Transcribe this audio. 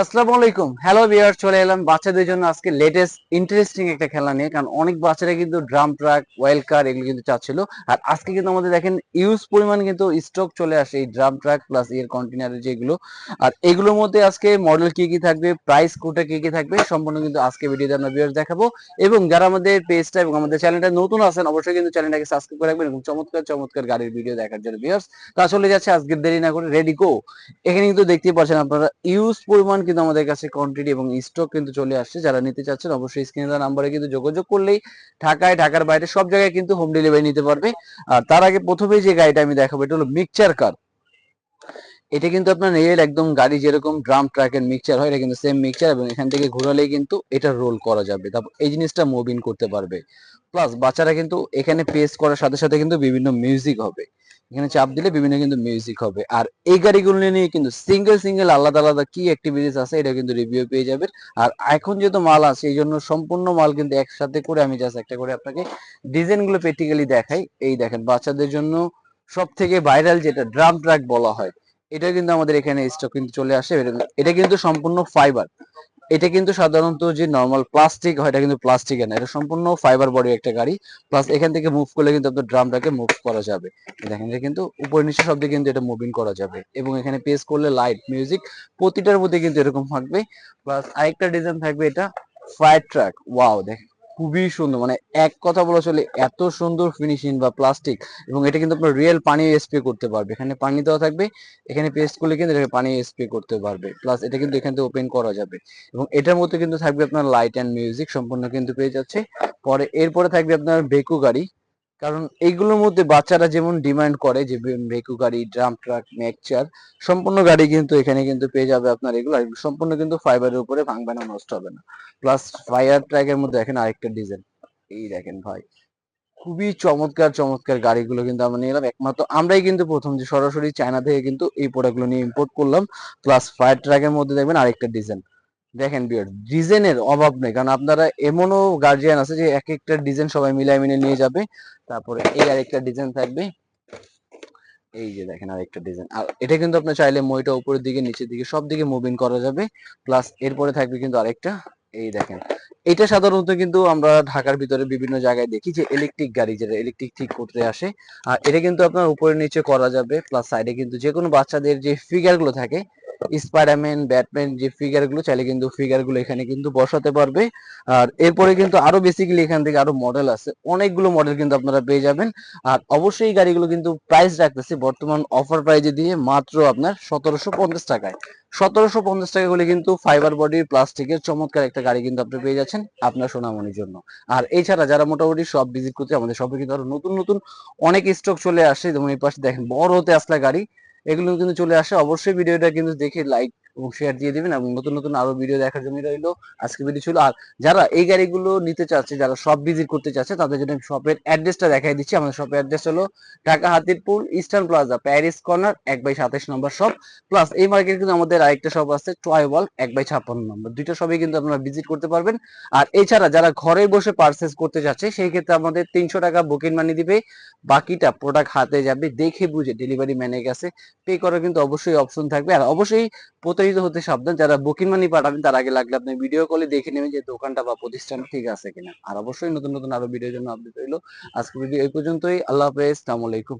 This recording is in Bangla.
আসসালামু আলাইকুম। হ্যালো বিয়ার চলে এলাম বাচ্চাদের জন্য আজকে লেটেস্ট ইন্টারেস্টিং একটা খেলা নিয়ে, কারণ অনেক বাচ্চারা কিন্তু ড্রাম ট্রাক ওয়েল কার এগুলো কিন্তু চাচ্ছিল। আর আজকে কিন্তু আমাদের দেখেন ইউজ পরিমাণ কিন্তু স্টক চলে আসে এই ড্রাম ট্রাক প্লাস এর কন্টেনারের যেগুলো। আর এগুলোর মধ্যে আজকে মডেল কি কি থাকবে প্রাইস কোটা কি কি থাকবে, সম্পূর্ণ কিন্তু আজকে ভিডিওতে আমরা বিয়ার দেখাবো। এবং যারা আমাদের পেজটা এবং আমাদের চ্যানেলটা নতুন আছেন, অবশ্যই কিন্তু চ্যানেলটাকে সাবস্ক্রাইব করে রাখবেন এবং চমৎকার চমৎকার গাড়ির ভিডিও দেখার জন্য বিয়ার্স তা চলে যাচ্ছে আজকের দেরি না করে রেডি গো এখানে কিন্তু দেখতেই পাচ্ছেন আপনারা ইউজ পরিমাণ কিন্তু আমাদের কাছে কোয়ান্টিটি এবং স্টক কিন্তু চলে আসছে। যারা নিতে চাচ্ছেন অবশ্যই স্ক্রিনে দেওয়া নাম্বারে কিন্তু যোগাযোগ করলেই ঢাকায়, ঢাকার বাইরে সব জায়গায় কিন্তু হোম ডেলিভারি নিতে পারবে। আর তার আগে প্রথমেই যে গাড়িটা আমি দেখাবো, এটা হলো মিক্সচার কার এটা কিন্তু আপনার রিয়েল একদম গাড়ি যেরকম ড্রাম ট্রাকের মিক্সচার হয়, এটা কিন্তু সেম মিক্সচার এবং এখান থেকে ঘোরালেই কিন্তু এটা রোল করা যাবে। তারপর এই জিনিসটা মুভিং করতে পারবে। প্লাস বাচ্চারা কিন্তু এখানে পেস করার সাথে সাথে কিন্তু বিভিন্ন মিউজিক হবে। এখানে চাপ দিলে বিভিন্ন কিন্তু মিউজিক হবে। আর এই গাড়িগুলো নিয়ে কিন্তু সিঙ্গেল সিঙ্গেল আলাদা আলাদা কি অ্যাক্টিভিটিস আছে এটা কিন্তু রিভিউ পেয়ে যাবেন। আর এখন যেহেতু মাল আছে, এই জন্য সম্পূর্ণ মাল কিন্তু একসাথে করে আমি জাস্ট একটা করে আপনাকে ডিজাইনগুলো প্র্যাকটিক্যালি দেখাই। এই দেখেন, বাচ্চাদের জন্য সব থেকে ভাইরাল যেটা ড্রাম ট্রাক বলা হয় এটা কিন্তু আমাদের এখানে স্টক কিন্তু চলে আসে। এটা- কিন্তু সম্পূর্ণ ফাইবার এটা কিন্তু সাধারণত যে নর্মাল প্লাস্টিক হয়, এটা কিন্তু প্লাস্টিক না। এটা সম্পূর্ণ ফাইবার বডি একটা গাড়ি। প্লাস এখান থেকে মুভ করলে কিন্তু আপনার ড্রামটাকে মুভ করা যাবে। দেখেন এটা কিন্তু উপর নিচে সব দিকে কিন্তু এটা মুভিং করা যাবে। এবং এখানে পেস করলে লাইট মিউজিক প্রতিটার মধ্যে কিন্তু এরকম থাকবে। প্লাস আরেকটা ডিজাইন থাকবে এটা ফায়ার ট্রাক ওয়াও দেখ খুবই সুন্দর। মানে এক কথা বলা চলে এত সুন্দর ফিনিশিং বা প্লাস্টিক এবং এটা কিন্তু আপনার রিয়েল পানি স্প্রে করতে পারবে। এখানে পানি দেওয়া থাকবে, এখানে পেস্ট করলে কিন্তু এটাকে পানি স্প্রে করতে পারবে। প্লাস এটা কিন্তু এখান থেকে ওপেন করা যাবে। এবং এটার মধ্যে কিন্তু থাকবে আপনার লাইট অ্যান্ড মিউজিক সম্পূর্ণ কিন্তু পেয়ে যাচ্ছে। পরে এরপরে থাকবে আপনার বেকু গাড়ি। কারণ এইগুলোর মধ্যে বাচ্চারা যেমন ডিমান্ড করে যে ভেকু গাড়ি ড্রাম ট্রাক মেকচার সম্পূর্ণ গাড়ি কিন্তু এখানে কিন্তু পেয়ে যাবে আপনার এগুলো। সম্পূর্ণ কিন্তু ফাইবারের উপরে ভাঙবে না, নষ্ট হবে না। প্লাস ফায়ার ট্র্যাকের মধ্যে দেখেন আরেকটা ডিজাইন এই দেখেন ভাই, খুবই চমৎকার চমৎকার গাড়িগুলো কিন্তু আমরা নিয়ে এলাম। একমাত্র আমরাই কিন্তু প্রথম যে সরাসরি চায়না থেকে কিন্তু এই প্রোডাক্টগুলো নিয়ে ইম্পোর্ট করলাম। প্লাস ফায়ার ট্র্যাকের মধ্যে দেখবেন আরেকটা ডিজাইন দেখেন বিয়ার ডিজাইনের অভাব নেই। কারণ আপনারা এমনও গার্জিয়ান আছে যে এক একটা ডিজাইন সবাই মিলাই মিলে নিয়ে যাবে। তারপরে এই আরেকটা ডিজাইন থাকবে। এই যে দেখেন আরেকটা ডিজাইন আর এটা কিন্তু আপনি চাইলে মইটা উপরের দিকে, নিচের দিকে সব দিকে মুভিং করা যাবে। প্লাস এরপরে থাকবে কিন্তু আরেকটা। এই দেখেন। এটা সাধারণত কিন্তু আমরা ঢাকার ভিতরে বিভিন্ন জায়গায় দেখি যে ইলেকট্রিক গাড়ি যেটা ইলেকট্রিক ঠিক করতে আসে। আর এটা কিন্তু আপনার উপরে নিচে করা যাবে। প্লাস সাইডে কিন্তু যে কোনো বাচ্চাদের যে ফিগারগুলো থাকে স্পাইডারম্যান ব্যাটম্যান যে ফিগারগুলো, চাইলে কিন্তু ফিগারগুলো এখানে কিন্তু বসাতে পারবে। আর এরপরে কিন্তু আরও বেসিক্যালি এখান থেকে আরও মডেল আছে। অনেকগুলো মডেল কিন্তু আপনারা পেয়ে যাবেন। আর অবশ্যই গাড়িগুলো কিন্তু প্রাইস রাখতেছি বর্তমান অফার প্রাইজে দিয়ে মাত্র আপনার সতেরোশো পঞ্চাশ টাকায়। সতেরোশো পঞ্চাশ টাকা হলে কিন্তু ফাইবার বডির প্লাস্টিকের চমৎকার একটা গাড়ি কিন্তু আপনি পেয়ে যাচ্ছেন আপনার সোনামনির জন্য। আর এছাড়া যারা মোটামুটি সব ভিজিট করতে, আমাদের সবে কিন্তু আরও নতুন নতুন অনেক স্টক চলে আসে। যেমন এই পাশে দেখেন, বড় হতে আসলা গাড়ি। এগুলো কিন্তু চলে আসে। অবশ্যই ভিডিওটা কিন্তু দেখে লাইক এবং শেয়ার দিয়ে দিবেন এবং নতুন নতুন আরও ভিডিও দেখার জন্য রইল। আজকে ভিডিও ছিল, আর যারা এই গাড়িগুলো নিতে চাচ্ছে, যারা সব ভিজিট করতে চাচ্ছে, তাদের জন্য শপের অ্যাড্রেসটা দেখাই দিচ্ছি। আমাদের শপের অ্যাড্রেস হলো Dhaka Hatirpool Eastern Plaza Paris Corner এক বাই সাতাশ নম্বর শপ প্লাস এই মার্কেট কিন্তু আমাদের আরেকটা শপ আছে টয় ওয়াল এক বাই ছাপ্পান্ন নম্বর। দুইটা শপে কিন্তু আপনারা ভিজিট করতে পারবেন। আর এছাড়া যারা ঘরে বসে পার্সেস করতে চাচ্ছে সেই ক্ষেত্রে আমাদের তিনশো টাকা বুকিং মানি দিবে। বাকিটা প্রোডাক্ট হাতে যাবে, দেখে বুঝে ডেলিভারি ম্যানের কাছে পে করার কিন্তু অবশ্যই অপশন থাকবে। আর অবশ্যই প্রতারিত হতে সাবধান। যারা বুকিং মানি পাঠাবেন, তার আগে লাগলে আপনি ভিডিও কলে দেখে নেবেন যে দোকানটা বা প্রতিষ্ঠান ঠিক আছে কিনা। আর অবশ্যই নতুন নতুন আরও ভিডিওর জন্য আপডেট রইল। আজকে ভিডিও এই পর্যন্তই। আল্লাহ হাফেজ। আসসালামু আলাইকুম।